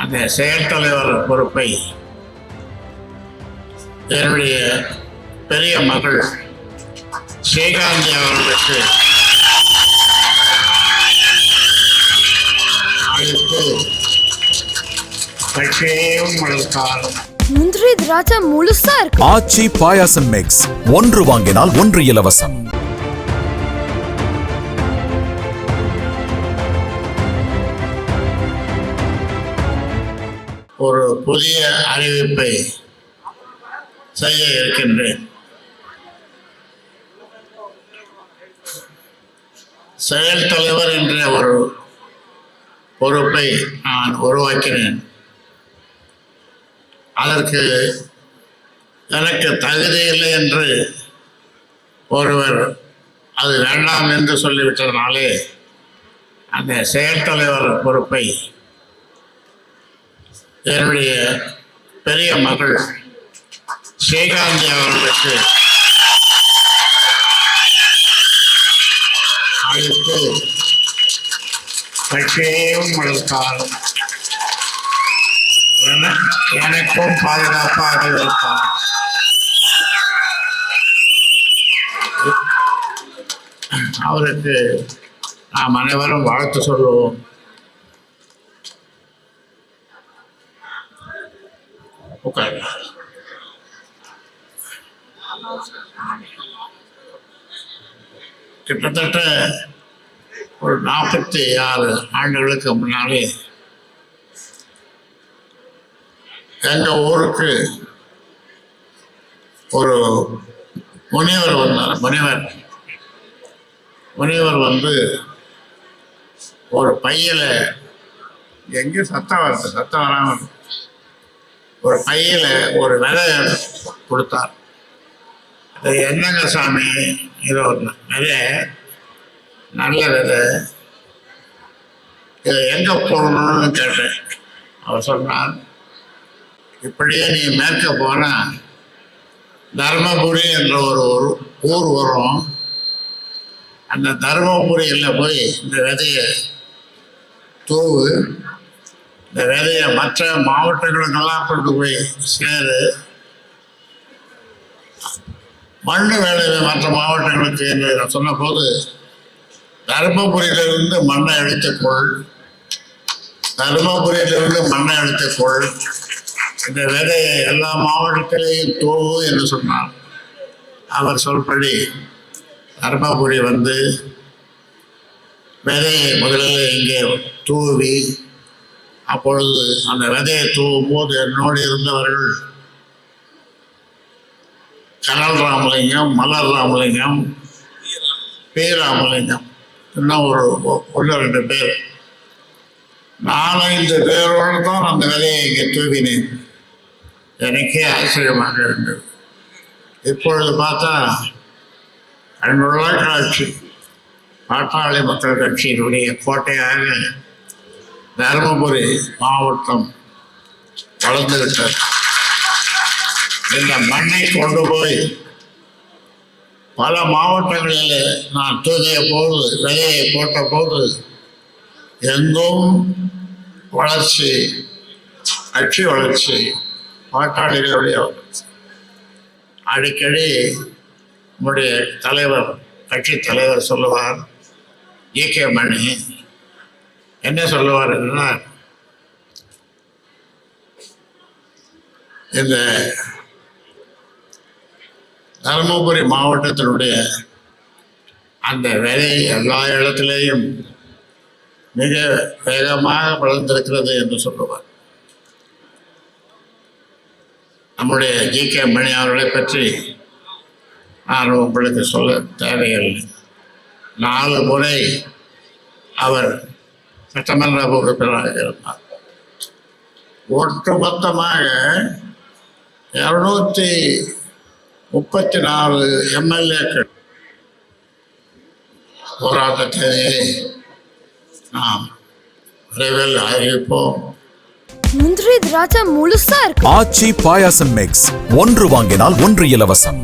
அந்த செயல் தலைவர் பொறுப்பை என்னுடைய பெரிய மகள் ஸ்ரீகாந்தி அவர்களுக்கு அளித்து கட்சியையும் வளர்த்தார் முந்திரி திராட்சை முழுசா இருக்கு. ஆச்சி பாயாசம் மிக்ஸ் ஒன்று வாங்கினால் ஒன்று இலவசம். ஒரு புதிய அறிவிப்பை செய்ய இருக்கின்றேன். செயல் தலைவர் என்ற ஒரு பொறுப்பை நான் உருவாக்கினேன். அதற்கு எனக்கு தகுதி இல்லை என்று ஒருவர் அது வேண்டாம் என்று சொல்லிவிட்டதனாலே அந்த செயல் தலைவர் பொறுப்பை என்னுடைய பெரிய மகள் ஸ்ரீகாந்தி அவர்களுக்கு அழைத்து கட்சியையும் வளர்த்தார் எனக்கும் பாதுகாப்பாக இருப்பார். அவருக்கு நாம் அனைவரும் வாழ்த்து சொல்லுவோம். உட்காருங்க கிட்டத்தட்ட ஒரு நாற்பத்தி ஆறு ஆண்டுகளுக்கு முன்னாலே எங்கள் ஊருக்கு ஒரு முனிவர் வந்தார். முனிவர். முனிவர் வந்து ஒரு பையில எங்கே சத்தம் வருது. சத்தம் வராமல் ஒரு கையில் ஒரு விதை கொடுத்தார். அது என்னங்க சாமி? இது ஒரு விதை. நல்ல விதை. இதை எங்கே போடணும்னு கேட்டேன். அவர் சொன்னார் இப்படியே நீ மேற்க போனால் தர்மபுரி என்ற ஒரு ஊர் ஊர் வரும். அந்த தர்மபுரியில் போய் இந்த விதையை தூவு. வேலையை மற்ற மாவட்டங்களுக்கெல்லாம் கொண்டு போய் சேரு. மண்ணு வேலையை மற்ற மாவட்டங்களுக்கு என்று நான் சொன்னபோது தருமபுரியிலிருந்து மண்ணை எடுத்துக்கொள் தருமபுரியிலிருந்து மண்ணை எடுத்துக்கொள் இந்த வேலையை எல்லா மாவட்டத்திலேயும் தோவு என்று சொன்னார். அவர் சொல்படி தருமபுரி வந்து விதையை முதலில் இங்கே தூவி அப்பொழுது அந்த விதையை தூவும் போது என்னோடு இருந்தவர்கள் கனல் ராமலிங்கம் மலர் ராமலிங்கம் பேராமலிங்கம் இன்னும் ஒரு ஒன்று ரெண்டு பேர். நாலஞ்சு பேரோடு தான் அந்த விதையை இங்கே தூவினேன். எனக்கே ஆச்சரியமாக இருந்தது. இப்பொழுது பார்த்தா அன்புள்ள காட்சி. பாட்டாளி மக்கள் கட்சியினுடைய கோட்டையாக தருமபுரி மாவட்டம் வளர்ந்துவிட்டது இந்த மண்ணை கொண்டு போய் பல மாவட்டங்களில் நான் தூக்கிய போது விதையை போட்ட போது எங்கும் வளர்ச்சி கட்சி வளர்ச்சி பாட்டாளிகளுடைய வளர்ச்சி. அடிக்கடி நம்முடைய தலைவர் கட்சி தலைவர் சொல்லுவார் ஜி கே மணி என்ன சொல்லுவார் என்றால் இந்த தருமபுரி மாவட்டத்தினுடைய அந்த வேலை எல்லா இடத்திலேயும் மிக வேகமாக வளர்ந்திருக்கிறது என்று சொல்லுவார். நம்முடைய ஜி கே மணி அவர்களை பற்றி நான் உங்களுக்கு சொல்ல தேவையில்லை. நாலு முறை அவர் சட்டமன்ற உறுப்பினராக இருந்தார் ஒட்டு மொத்தமாக இரநூத்தி முப்பத்தி நாலு எம்எல்ஏக்கள் போராட்டத்தை நாம் விரைவில் அறிவிப்போம் முந்திரி திராட்சை முழுசா இருக்கு. ஆச்சி பாயாசம் மிக்ஸ் ஒன்று வாங்கினால் ஒன்று இலவசம்.